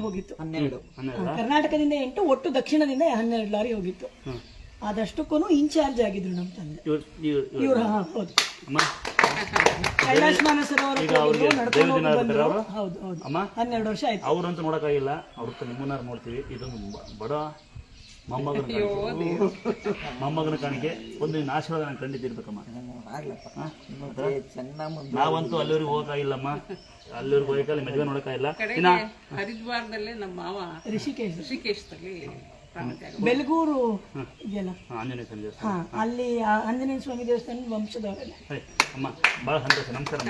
ಹೋಗಿತ್ತು. ಹನ್ನೆರಡು ಕರ್ನಾಟಕದಿಂದ ಎಂಟು ಒಟ್ಟು ದಕ್ಷಿಣದಿಂದ ಹನ್ನೆರಡು ಲಾರಿ ಹೋಗಿತ್ತು. ಅದಷ್ಟಕ್ಕೂ ಇನ್ಚಾರ್ಜ್ ಆಗಿದ್ರು ನಮ್ಮ ತಂದೆ. ಇವ್ರು ಹಾ, ಹೌದು. ಅವ್ರು? ಅಮ್ಮ? ಹನ್ನೆರಡು ವರ್ಷ ಆಯ್ತು. ಅವ್ರಂತೂ ನೋಡಕಾಗಿಲ್ಲ ಅವ್ರ ನಿಮ್ಮನ್ನಾರು ನೋಡ್ತೀವಿ. ಇದು ಬಡ ಮೊಮ್ಮಗನ ಕಾಣಿಕೆ. ಮೊಮ್ಮಗನ ಕಾಣಿಕೆ. ಒಂದು ಆಶೀರ್ವಾದ ನಾನು ಮುಂದೆ ನಾವಂತೂ ಅಲ್ಲಿವರೆಗೂ ಹೋಗಕ್ಕಾಗಿಲ್ಲಮ್ಮ ಅಲ್ಲಿವರೆಗೂ ಹೋಗಕ್ಕಾಗಿಲ್ಲ ಮದುವೆ ನೋಡೋಕ್ಕಾಗಿಲ್ಲ ಇನ್ನ ಹರಿದ್ವಾರದಲ್ಲೇ ನಮ್ಮ ಮಾವ ಋಷಿಕೇಶ್ ಋಷಿಕೇಶದಲ್ಲಿ ಬೆಲಗೂರು ಇದೆಯಲ್ಲ? ಆಂಜನೇಯ ಸ್ವಾಮಿ ದೇವಸ್ಥಾನ. ಅಲ್ಲಿ ಆ ಆಂಜನೇಯ ಸ್ವಾಮಿ ದೇವಸ್ಥಾನ ವಂಶದವರೇ ಅಮ್ಮ ಭಾಳ ಸಂತೋಷ. ನಮಸ್ಕಾರ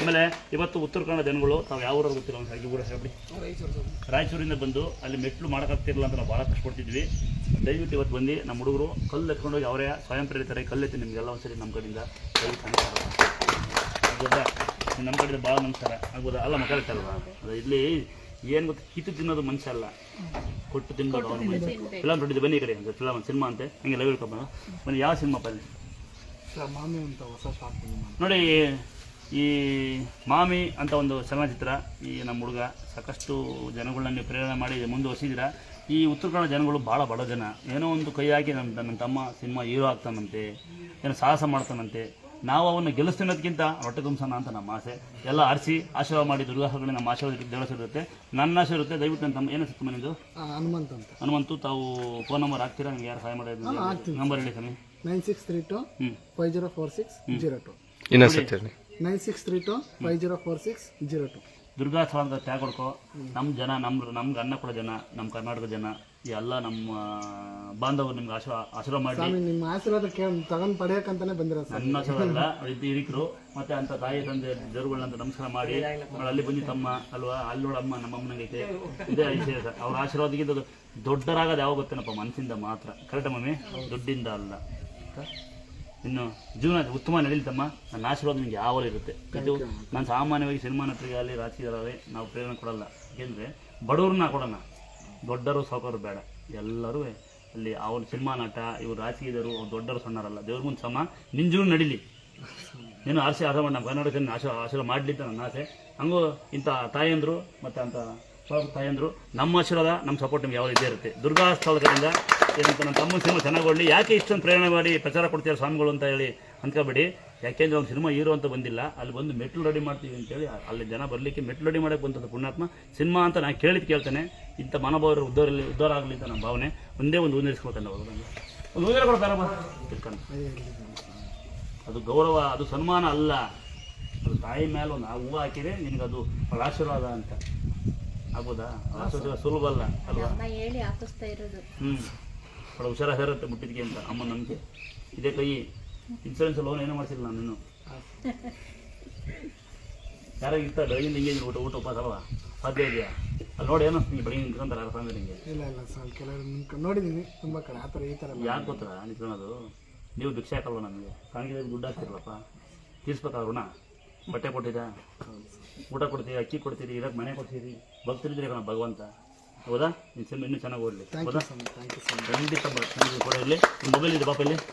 ಆಮೇಲೆ ಇವತ್ತು ಉತ್ತರ ಕನ್ನಡ ಜನಗಳು ತಾವು ಯಾವ ಊರಲ್ಲಿ ಗೊತ್ತಿಲ್ಲ ಒಂದು ಹಾಗೆ ಊರ ಹೇಳ್ಬಿಡಿ ರಾಯಚೂರಿಂದ ಬಂದು ಅಲ್ಲಿ ಮೆಟ್ಲು ಮಾಡೋಕ್ಕಾಗ್ತಿರಲಿಲ್ಲ ಅಂತ ನಾವು ಭಾಳ ಕಷ್ಟಪಡ್ತಿದ್ವಿ. ದಯವಿಟ್ಟು ಇವತ್ತು ಬಂದು ನಮ್ಮ ಹುಡುಗರು ಕಲ್ಲು ಎತ್ಕೊಂಡೋಗಿ ಅವರೇ ಸ್ವಯಂ ಪ್ರೇರಿತಾರೆ ಕಲ್ಲು ಎತ್ತಿ ನಿಮಗೆಲ್ಲ ಒಂದ್ಸರಿ ನಮ್ಮ ಕಡೆಯಿಂದ ದಯವಿಟ್ಟು ನಮಸ್ಕಾರ ನಮ್ಮ ಕಡೆಯಿಂದ ಭಾಳ ನಮಸ್ಕಾರ ಆಗ್ಬೋದಾ ಅಲ್ಲ ಮಕ್ಕಳತ್ತಲ್ವಾ ಅದು ಇಲ್ಲಿ ಏನು ಗೊತ್ತು ಕಿತ್ತು ತಿನ್ನೋದು ಮನುಷ್ಯ ಅಲ್ಲ. ಕೊಟ್ಟು ತಿನ್ಬೋದು ಅವನು ಮನುಷ್ಯ. ಫಿಲಮ್ ನೋಡಿದ್ದು ಬನ್ನಿ ಈ ಕಡೆ. ಅಂದರೆ ಫಿಲಮ್ ಸಿನಿಮಾ ಅಂತೆ. ಹಂಗೆ ಲವ್ ಹೇಳ್ಕೊಂಡು ಬನ್ನಿ ಯಾವ ಸಿನಿಮಾ ಬನ್ನಿ ಮಾಮಿ ಅಂತ ಹೊಸ ಶಾಪ್ ನೋಡಿ ಈ ಮಾಮಿ ಅಂತ ಒಂದು ಚಲನಚಿತ್ರ ಈ ನಮ್ಮ ಹುಡುಗ. ಸಾಕಷ್ಟು ಜನಗಳನ್ನ ನೀವು ಪ್ರೇರಣೆ ಮಾಡಿ ಮುಂದುವರಿಸಿದ್ದೀರಾ? ಈ ಉತ್ತರ ಕನ್ನಡ ಜನಗಳು ಭಾಳ ಬಡ ಜನ. ಏನೋ ಒಂದು ಕೈ ಹಾಕಿ ನಮ್ಮ ನನ್ನ ತಮ್ಮ ಸಿನಿಮಾ ಹೀರೋ ಆಗ್ತಾನಂತೆ ಏನೋ ಸಾಹಸ ಮಾಡ್ತಾನಂತೆ. ನಾವು ಅವನ್ನ ಗೆಲ್ಲಿಸ್ತಿನ್ನೋದಕ್ಕಿಂತ ಹೊಟ್ಟೆ ತುಂಬಿಸೋಣ ಅಂತ ನಮ್ಮ ಆಸೆ. ಎಲ್ಲ ಆರಿಸಿ ಆಶೀರ್ವಾದ ಮಾಡಿ ದುರ್ಗಾಸಗಳಿಗೆ ನಮ್ಮ ಆಶೀರ್ವಾದ ದೇವಸ್ಥಿರುತ್ತೆ ನನ್ನ ಆಶೆ ಇರುತ್ತೆ. ದಯವಿಟ್ಟು ನನ್ನ ತಮ್ಮ ಏನು ಸಿಕ್ತು ಮನೆಯದು ಹನುಮಂತ ಅಂತ. ಹನುಮಂತು ತಾವು ಫೋನ್ ನಂಬರ್ ಹಾಕ್ತೀರಾ? ನಿಮ್ಗೆ ಯಾರು ಸಹಾಯ ಮಾಡೋದು? ನಂಬರ್ ಹೇಳಿ ಸ್ವಾಮಿ. Nine six three two five zero four six zero two. ಇನ್ನೊಂದ್ಸತಿ ಹೇಳಿ. Nine six three two five zero four six zero two. Durga ತ್ಯಾಗಡ್ಕೋ ತ್ಯಾಗ ಕೊಡ್ಕೋ. ನಮ್ಮ ಜನ ನಮ್ಮ ನಮ್ಗೆ ಅನ್ನ ಕೊಡೋ ಜನ ನಮ್ಮ ಕರ್ನಾಟಕದ ಜನ ಎಲ್ಲ ನಮ್ಮ ಬಾಂಧವರು ನಿಮ್ಗೆ ಆಶೀರ್ವ ಆಶೀರ್ವಾದ ಮಾಡಿ. ನಿಮ್ಮ ಆಶೀರ್ವಾದ ತಗೊಂಡು ಪಡೆಯಕ್ಕಂತಾನೆ ಬಂದಿರೋ ನನ್ನ ಆಶೀರ್ವಾದ ಹಿರಿಕರು ಮತ್ತೆ ಅಂತ ತಾಯಿ ತಂದೆ ದೇವರುಗಳನ್ನ ನಮಸ್ಕಾರ ಮಾಡಿ. ಅಲ್ಲಿ ಬಂದು ತಮ್ಮ ಅಲ್ವಾ? ಅಲ್ಲೋಳ ಅಮ್ಮ ನಮ್ಮ ಅಮ್ಮನಂಗೈತೆ ಇದೇ ಸರ್ ಅವ್ರ ಆಶೀರ್ವಾದಕ್ಕಿಂತ ದೊಡ್ಡರಾಗದು ದೊಡ್ಡರಾಗೋದು ಯಾವ ಗೊತ್ತೇನಪ್ಪ? ಮನಸ್ಸಿಂದ ಮಾತ್ರ. ಕರೆಕ್ಟ್ ಮಮ್ಮಿ ದುಡ್ಡಿಂದ ಅಲ್ಲ? ಇನ್ನು ಜೀವನ ಉತ್ತಮ ನಡೀತಮ್ಮ ನನ್ನ ಆಶೀರ್ವಾದ ನಿಮ್ಗೆ ಯಾವಾಗಲೂ ಇರುತ್ತೆ. ಇದು ನಾನು ಸಾಮಾನ್ಯವಾಗಿ ಸಿನಿಮಾ ನಟರಿಗಾಗಲಿ ರಾಜಕೀಯರಾಗಲಿ ನಾವು ಪ್ರೇರಣೆ ಕೊಡಲ್ಲ. ಏಕೆಂದರೆ ಬಡವ್ರನ್ನ ಕೊಡೋಣ ದೊಡ್ಡರು ಸಾಕೋರು ಬೇಡ. ಎಲ್ಲರೂ ಅಲ್ಲಿ ಅವ್ರ ಸಿನಿಮಾ ನಟ ಇವ್ರು ರಾಜಕೀಯದರು ಅವ್ರು ದೊಡ್ಡರು ಸಣ್ಣರಲ್ಲ ದೇವ್ರ ಮುಂದೆ ಸಮ ನಿನ್ನ ಜೀವನ ನಡೀಲಿ. ನೀನು ಆಸೆ ಆಸೆ ಮಾಡಿ. ನಮ್ಮ ಕನ್ನಡ ಜನ ಆಶೀರ್ವಾದ ಆಶೀರ್ವಾದ ಮಾಡಲಿ ಅಂತ ನನ್ನ ಆಸೆ. ಹಂಗೂ ಇಂಥ ತಾಯಂದರು ಮತ್ತು ಅಂತ ತಾಯಂದರು. ನಮ್ಮ ಆಶೀರ್ವಾದ ನಮ್ಮ ಸಪೋರ್ಟ್ ನಿಮ್ಗೆ ಯಾವಾಗ ಇದೇ ಇರುತ್ತೆ. ದುರ್ಗಾ ಸ್ಥಳದಿಂದ ಏನಂತ ನಮ್ಮ ತಮ್ಮ ಸಿನಿಮಾ ಚೆನ್ನಾಗಿ ಯಾಕೆ ಇಷ್ಟೊಂದು ಪ್ರೇರಣೆ ಮಾಡಿ ಪ್ರಚಾರ ಕೊಡ್ತೀರಾ ಸ್ವಾಮಿಗಳು ಅಂತ ಹೇಳಿ ಅಂದ್ಕೋಬೇಡಿ. ಯಾಕೆಂದ್ರೆ ಒಂದು ಸಿನಿಮಾ ಹೀರೋ ಅಂತ ಬಂದಿಲ್ಲ. ಅಲ್ಲಿ ಬಂದು ಮೆಟ್ಲು ರೆಡಿ ಮಾಡ್ತೀವಿ ಅಂತೇಳಿ ಅಲ್ಲಿ ಜನ ಬರಲಿಕ್ಕೆ ಮೆಟ್ಲು ರೆಡಿ ಮಾಡೋಕ್ಕೆ ಬಂತದ್ದು ಪುಣ್ಯಾತ್ಮ. ಸಿನಿಮಾ ಅಂತ ನಾನು ಕೇಳಿದ್ ಕೇಳ್ತೇನೆ. ಇಂಥ ಮನೋಭಾವರು ಉದ್ದವರ ಉದ್ಧಾರ ಆಗಲಿ ಅಂತ ನಮ್ಮ ಭಾವನೆ. ಒಂದೇ ಒಂದು ಊನಿಸ್ಕೊಳ್ತಾನೆ ಅವರು ಒಂದು ಊದಿರ ಕೊಡ್ತಾರ ತಿಳ್ಕೊಂಡು. ಅದು ಗೌರವ ಅದು ಸನ್ಮಾನ ಅಲ್ಲ. ಅದು ತಾಯಿ ಮೇಲೆ ಒಂದು ಹೂವು ಹಾಕಿದೆ ನಿನಗೆ ಅದು ಆಶೀರ್ವಾದ ಅಂತ. ಆಗ್ಬೋದಾ? ಸುಲಭ ಅಲ್ಲ ಅಲ್ವಾ? ಹೇಳಿ ಹಾಕಿಸ್ತಾ ಇರೋದು. ಹ್ಞೂ ಬಹಳ ಮುಟ್ಟಿದ್ಕೆ ಅಂತ ಅಮ್ಮ ನಂಬಿಕೆ. ಇದೇ ಕೈ ಇನ್ಸೂರೆನ್ಸ್ ಲೋನ್ ಏನೂ ಮಾಡಿಸಿಲ್ಲ ನಾನು ಇನ್ನೂ. ಯಾರಾಗ ಇರ್ತಾರೆ? ಬೆಳಗಿನ ಹಿಂಗೆ ಊಟ ಊಟ ಉಪವಾಸ ಅಲ್ವಾ? ಸಾಧ್ಯ ಇದೆಯಾ? ಅಲ್ಲಿ ನೋಡಿ ಏನೋ? ನೀವು ಬೆಳಗ್ಗೆ ನಿಂತ್ಕೊಂತಾರೆ ಯಾರು ಸ್ವಾಮಿ ನಿಮಗೆ ಇಲ್ಲ ಇಲ್ಲ ಸರ್ ಕೆಲವರು ನಿಮ್ಗೆ ನೋಡಿದ್ದೀನಿ ತುಂಬ ಕಡೆ. ಆ ಥರ ಈ ಥರ ಯಾಕೆ ಗೊತ್ತಾ ನಿಂತ್ಕೊಳ್ಳೋದು ನೀವು ಭಿಕ್ಷೆ ಹಾಕಲ್ವ ನಮಗೆ? ಕಾಣಿಗೆ ದುಡ್ಡು ಹಾಕ್ತಿರಲ್ಲಪ್ಪ. ತೀರ್ಸ್ಬೇಕಾ ಋಣ ಬಟ್ಟೆ ಕೊಟ್ಟಿದ್ದ? ಊಟ ಕೊಡ್ತೀರಿ ಅಕ್ಕಿ ಕೊಡ್ತೀರಿ ಇರಕ್ಕೆ ಮನೆ ಕೊಡ್ತೀರಿ ಭಕ್ತರಿದ್ರೆ ಕಣ ಭಗವಂತ. ಹೌದಾ? ನಿನ್ನ ಸಿನಿಮಾ ಇನ್ನೂ ಚೆನ್ನಾಗಿ ಓಡಲಿ ಹೌದಾ? ಖಂಡಿತ ಕೂಡ ಇರಲಿ. ಮೊಬೈಲ್ ಇದೆ ಬಾಪಲ್ಲಿ ಇಲ್ಲಿ.